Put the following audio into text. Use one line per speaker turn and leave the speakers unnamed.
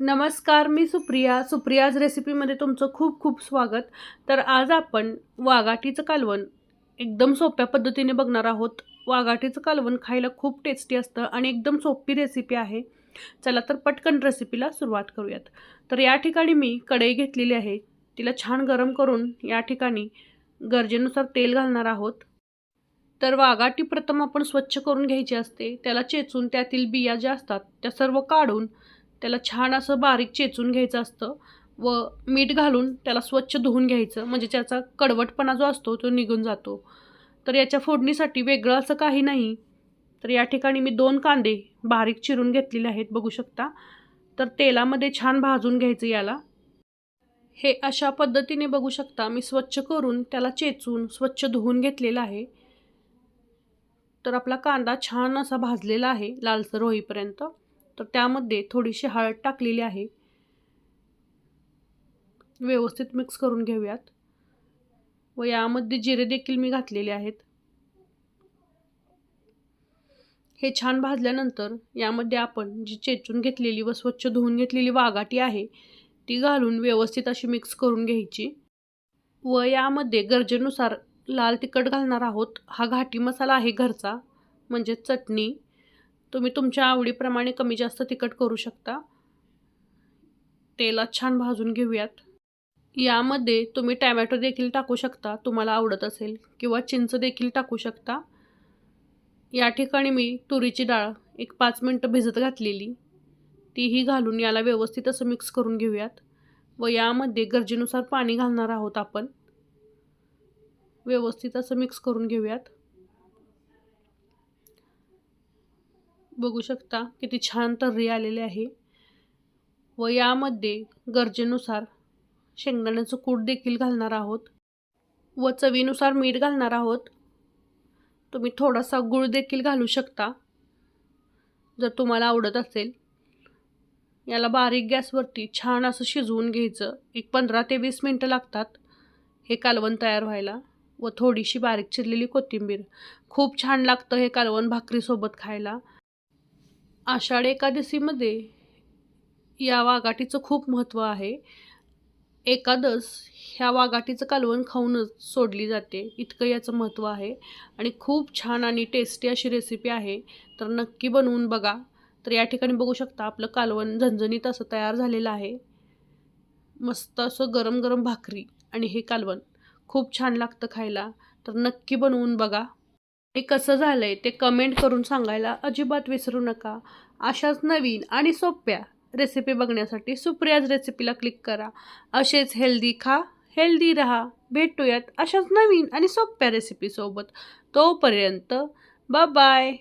नमस्कार मी सुप्रिया. सुप्रियाज रेसिपीमध्ये तुमचं खूप खूप स्वागत. तर आज आपण वाघाटीचं कालवण एकदम सोप्या पद्धतीने बघणार आहोत. वाघाटीचं कालवण खायला खूप टेस्टी असतं आणि एकदम सोपी रेसिपी आहे. चला तर पटकन रेसिपीला सुरुवात करूयात. तर या ठिकाणी मी कढई घेतलेली आहे. तिला छान गरम करून या ठिकाणी गरजेनुसार तेल घालणार आहोत. तर वाघाटी प्रथम आपण स्वच्छ करून घ्यायची असते. त्याला चेचून त्यातील बिया ज्या असतात त्या सर्व काढून त्याला छान असं बारीक चेचून घ्यायचं असतं व मीठ घालून त्याला स्वच्छ धुवून घ्यायचं. म्हणजे त्याचा कडवटपणा जो असतो तो निघून जातो. तर याच्या फोडणीसाठी वेगळं असं काही नाही. तर या ठिकाणी मी दोन कांदे बारीक चिरून घेतलेले आहेत बघू शकता. तर तेलामध्ये छान भाजून घ्यायचं याला. हे अशा पद्धतीने बघू शकता मी स्वच्छ करून त्याला चेचून स्वच्छ धुवून घेतलेला आहे. तर आपला कांदा छान असा भाजलेला आहे लालसर होईपर्यंत. तर त्यामध्ये थोडीशी हळद टाकलेली आहे. व्यवस्थित मिक्स करून घेऊयात. व यामध्ये जिरे देखील मी घातलेले आहेत. हे छान भाजल्यानंतर यामध्ये आपण जी चेचून घेतलेली व स्वच्छ धुवून घेतलेली वाघाटी आहे ती घालून व्यवस्थित अशी मिक्स करून घ्यायची. व यामध्ये गरजेनुसार लाल तिखट घालणार आहोत. हा घाटी मसाला आहे घरचा म्हणजे चटणी. तुम्ही तुमच्या आवडीप्रमाणे कमी जास्त तिखट करू शकता. तेलात छान भाजून घेऊयात. यामध्ये तुम्ही टॅमॅटो देखील टाकू शकता तुम्हाला आवडत असेल किंवा चिंच देखील टाकू शकता. या ठिकाणी मी तुरीची डाळ एक पाच मिनटं भिजत घातलेली. तीही घालून याला व्यवस्थित असं मिक्स करून घेऊयात. व यामध्ये गरजेनुसार पाणी घालणार आहोत आपण. व्यवस्थित असं मिक्स करून घेऊयात. बघू शकता किती छान तर्री आलेले आहे. व यामध्ये गरजेनुसार शेंगदाण्याचं कूट देखील घालणार आहोत. व चवीनुसार मीठ घालणार आहोत. तुम्ही थोडासा गूळ देखील घालू शकता. जर तुम्हाला आवडत असेल. याला बारीक गॅसवरती छान असं शिजवून घ्यायचं. एक पंधरा ते वीस मिनटं लागतात. हे कालवण तयार व्हायला. व थोडीशी बारीक चिरलेली कोथिंबीर. खूप छान लागतं हे कालवण भाकरीसोबत खायला. आषाढ एकादशीमध्ये या वाघाटीचं खूप महत्त्व आहे. एकादस ह्या वाघाटीचं कालवण खाऊनच सोडली जाते. इतकं याचं महत्त्व आहे. आणि खूप छान आणि टेस्टी अशी रेसिपी आहे. तर नक्की बनवून बघा. तर या ठिकाणी बघू शकता आपलं कालवण झणझणीत असं तयार झालेलं आहे. मस्त असं गरम गरम भाकरी आणि हे कालवण. खूप छान लागतं खायला. तर नक्की बनवून बघा. हे कसं झालं आहे ते कमेंट करून सांगायला अजिबात विसरू नका. अशाच नवीन आणि सोप्या रेसिपी बघण्यासाठी सुप्रियाज रेसिपीला क्लिक करा. असेच हेल्दी खा हेल्दी रहा. भेटूयात अशाच नवीन आणि सोप्या रेसिपीसोबत तोपर्यंत बाय